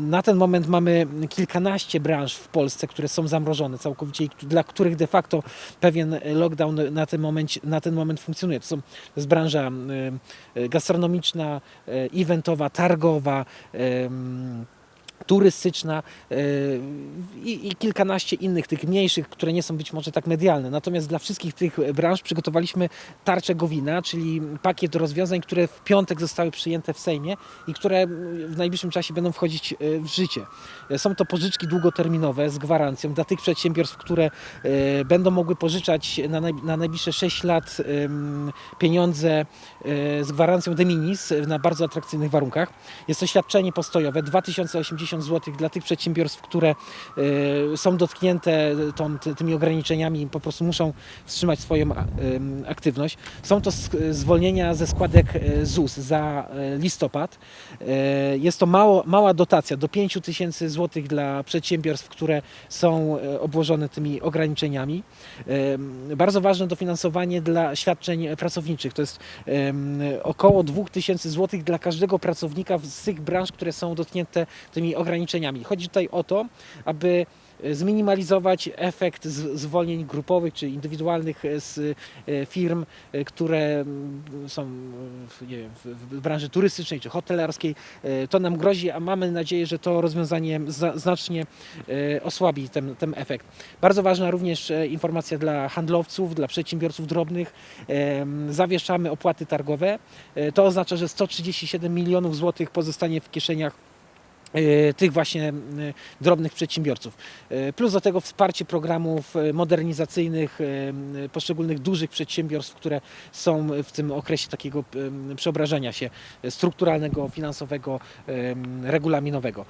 Na ten moment mamy kilkanaście branż w Polsce, które są zamrożone całkowicie i dla których de facto pewien lockdown na ten moment, na ten moment funkcjonuje. To, są, to jest branża y, gastronomiczna, y, eventowa, targowa, turystyczna y, i, i kilkanaście innych, tych mniejszych, które nie są być może tak medialne. Natomiast dla wszystkich tych branż przygotowaliśmy tarczę Gowina, czyli pakiet rozwiązań, które w piątek zostały przyjęte w Sejmie i które w najbliższym czasie będą wchodzić y, w życie. Są to pożyczki długoterminowe z gwarancją dla tych przedsiębiorstw, które będą mogły pożyczać na, naj, na najbliższe 6 lat pieniądze z gwarancją de minimis na bardzo atrakcyjnych warunkach. Jest to świadczenie postojowe 2080 zł dla tych przedsiębiorstw, które y, są dotknięte tą, ty, tymi ograniczeniami i po prostu muszą wstrzymać swoją ym, aktywność. Są to zwolnienia ze składek y, ZUS za listopad. Jest to mało, mała dotacja do 5 tysięcy złotych dla przedsiębiorstw, które są obłożone tymi ograniczeniami. Bardzo ważne dofinansowanie dla świadczeń pracowniczych. To jest około 2000 złotych dla każdego pracownika z tych branż, które są dotknięte tymi ograniczeniami. Chodzi tutaj o to, aby e, zminimalizować efekt zwolnień grupowych czy indywidualnych e, z e, firm, które mm, są wiem, w, branży turystycznej czy hotelarskiej. To nam grozi, a mamy nadzieję, że to rozwiązanie za, znacznie osłabi ten, ten efekt. Bardzo ważna również informacja dla handlowców, dla przedsiębiorców drobnych. Zawieszamy opłaty targowe. To oznacza, że 137 milionów złotych pozostanie w kieszeniach tych właśnie e, drobnych przedsiębiorców. E, Plus do tego wsparcie programów modernizacyjnych poszczególnych dużych przedsiębiorstw, które są w tym okresie takiego przeobrażenia się strukturalnego, finansowego, regulaminowego.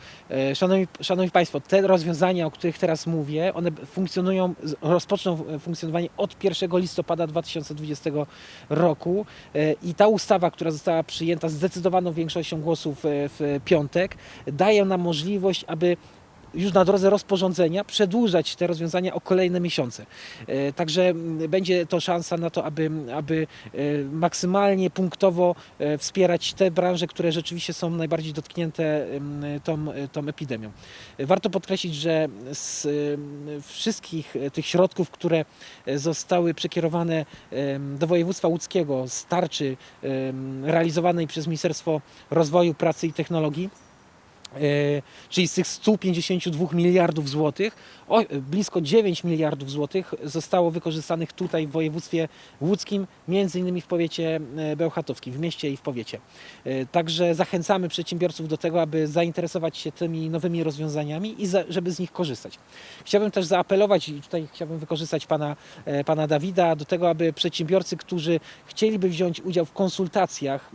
Szanowni, Szanowni Państwo, te rozwiązania, o których teraz mówię, one funkcjonują, rozpoczną funkcjonowanie od 1 listopada 2020 roku i ta ustawa, która została przyjęta zdecydowaną większością głosów w piątek, daje nam możliwość, aby już na drodze rozporządzenia przedłużać te rozwiązania o kolejne miesiące. E, Także będzie to szansa na to, aby, aby e, maksymalnie punktowo e, wspierać te branże, które rzeczywiście są najbardziej dotknięte tą, tą epidemią. Warto podkreślić, że z wszystkich tych środków, które zostały przekierowane do województwa łódzkiego z tarczy realizowanej przez Ministerstwo Rozwoju, Pracy i Technologii, czyli z tych 152 miliardów złotych, blisko 9 miliardów złotych zostało wykorzystanych tutaj w województwie łódzkim, między innymi w powiecie e, bełchatowskim, w mieście i w powiecie. E, Także zachęcamy przedsiębiorców do tego, aby zainteresować się tymi nowymi rozwiązaniami i za, żeby z nich korzystać. Chciałbym też zaapelować i tutaj chciałbym wykorzystać pana, e, pana Dawida do tego, aby przedsiębiorcy, którzy chcieliby wziąć udział w konsultacjach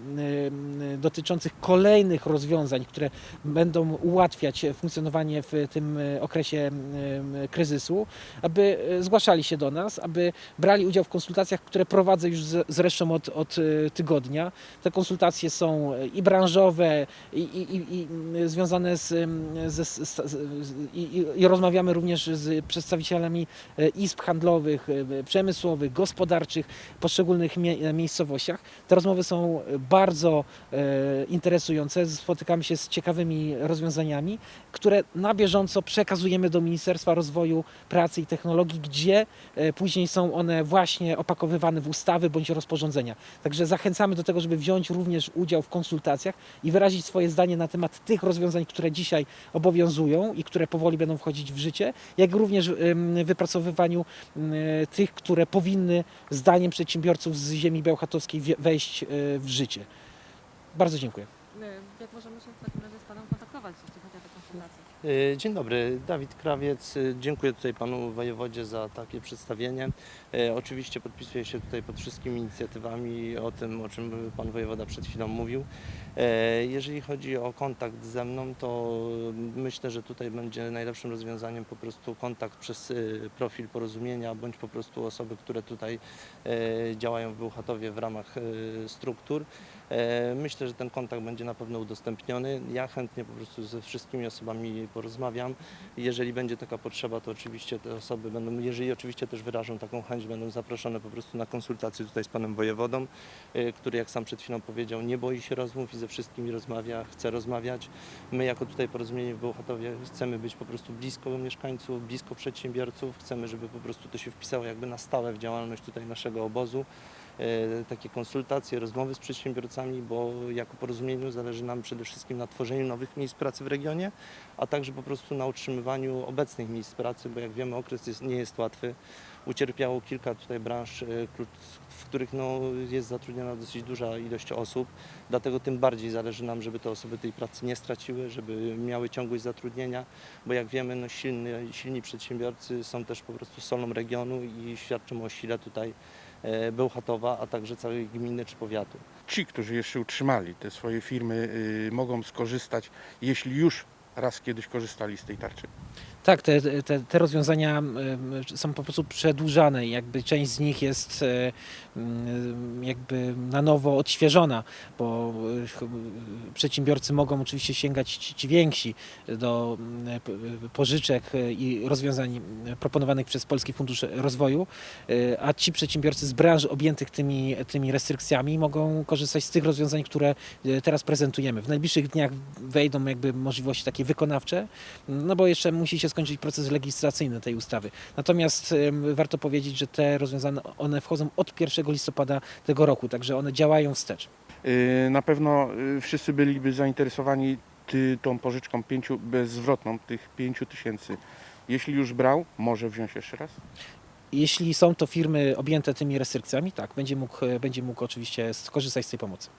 e, dotyczących kolejnych rozwiązań, które będą ułatwiać funkcjonowanie w tym e, okresie e, kryzysu, aby e, zgłaszali się do nas, aby brali udział w konsultacjach, które prowadzę już zresztą od, od tygodnia. Te konsultacje są i branżowe, i, i, i, związane z, z, z, i, i- rozmawiamy również z przedstawicielami izb handlowych, przemysłowych, gospodarczych poszczególnych mie- miejscowościach. Te rozmowy są bardzo interesujące. Spotykamy się z ciekawymi rozwiązaniami, które na bieżąco przekazujemy do Ministerstwa Rozwoju, Pracy i Technologii, gdzie e, później są one właśnie opakowywane w ustawy bądź rozporządzenia. Także zachęcamy do tego, żeby wziąć również udział w konsultacjach i wyrazić swoje zdanie na temat tych rozwiązań, które dzisiaj obowiązują i które powoli będą wchodzić w życie, jak również wypracowywaniu em, tych, które powinny zdaniem przedsiębiorców z ziemi bełchatowskiej wejść e, w życie. Bardzo dziękuję. Jak możemy się w takim razie z Panem kontaktować, E, Dzień dobry, Dawid Krawiec. E, Dziękuję tutaj panu wojewodzie za takie przedstawienie. E, Oczywiście podpisuję się tutaj pod wszystkimi inicjatywami o tym, o czym pan wojewoda przed chwilą mówił. Jeżeli chodzi o kontakt ze mną, to myślę, że tutaj będzie najlepszym rozwiązaniem po prostu kontakt przez profil porozumienia, bądź po prostu osoby, które tutaj działają w Bełchatowie w ramach struktur. Myślę, że ten kontakt będzie na pewno udostępniony. Ja chętnie po prostu ze wszystkimi osobami porozmawiam. Jeżeli będzie taka potrzeba, to oczywiście te osoby będą, jeżeli oczywiście też wyrażą taką chęć, będą zaproszone po prostu na konsultacje tutaj z panem wojewodą, y, który jak sam przed chwilą powiedział, nie boi się rozmów i ze wszystkimi rozmawia, chce rozmawiać. My jako tutaj porozumienie w Bełchatowie chcemy być po prostu blisko mieszkańców, blisko przedsiębiorców, chcemy, żeby po prostu to się wpisało jakby na stałe w działalność tutaj naszego obozu. E, Takie konsultacje, rozmowy z przedsiębiorcami, bo jako porozumieniu zależy nam przede wszystkim na tworzeniu nowych miejsc pracy w regionie, a także po prostu na utrzymywaniu obecnych miejsc pracy, bo jak wiemy okres jest, nie jest łatwy. Ucierpiało kilka tutaj branż, e, w których no, jest zatrudniona dosyć duża ilość osób, dlatego tym bardziej zależy nam, żeby te osoby tej pracy nie straciły, żeby miały ciągłość zatrudnienia, bo jak wiemy no, silny, silni przedsiębiorcy są też po prostu solą regionu i świadczą o sile tutaj Bełchatowa, a także całej gminy czy powiatu. Ci, którzy jeszcze utrzymali te swoje firmy, y, mogą skorzystać, jeśli już raz kiedyś korzystali z tej tarczy. Tak, te, te, te rozwiązania są po prostu przedłużane i jakby część z nich jest e, jakby na nowo odświeżona, bo e, przedsiębiorcy mogą oczywiście sięgać ci, więksi do p- pożyczek e, i rozwiązań e, proponowanych przez Polski Fundusz Rozwoju, e, a ci przedsiębiorcy z branż objętych tymi, tymi restrykcjami mogą korzystać z tych rozwiązań, które e, teraz prezentujemy. W najbliższych dniach wejdą jakby możliwości takie wykonawcze, no bo jeszcze musi się skończyć proces legislacyjny tej ustawy. Natomiast warto powiedzieć, że te rozwiązania, one wchodzą od 1 listopada tego roku, także one działają wstecz. Y, Na pewno y, wszyscy byliby zainteresowani tą pożyczką pięciu, bezzwrotną, tych 5 tysięcy. Jeśli już brał, może wziąć jeszcze raz? Jeśli są to firmy objęte tymi restrykcjami, tak, będzie mógł, będzie mógł oczywiście skorzystać z tej pomocy.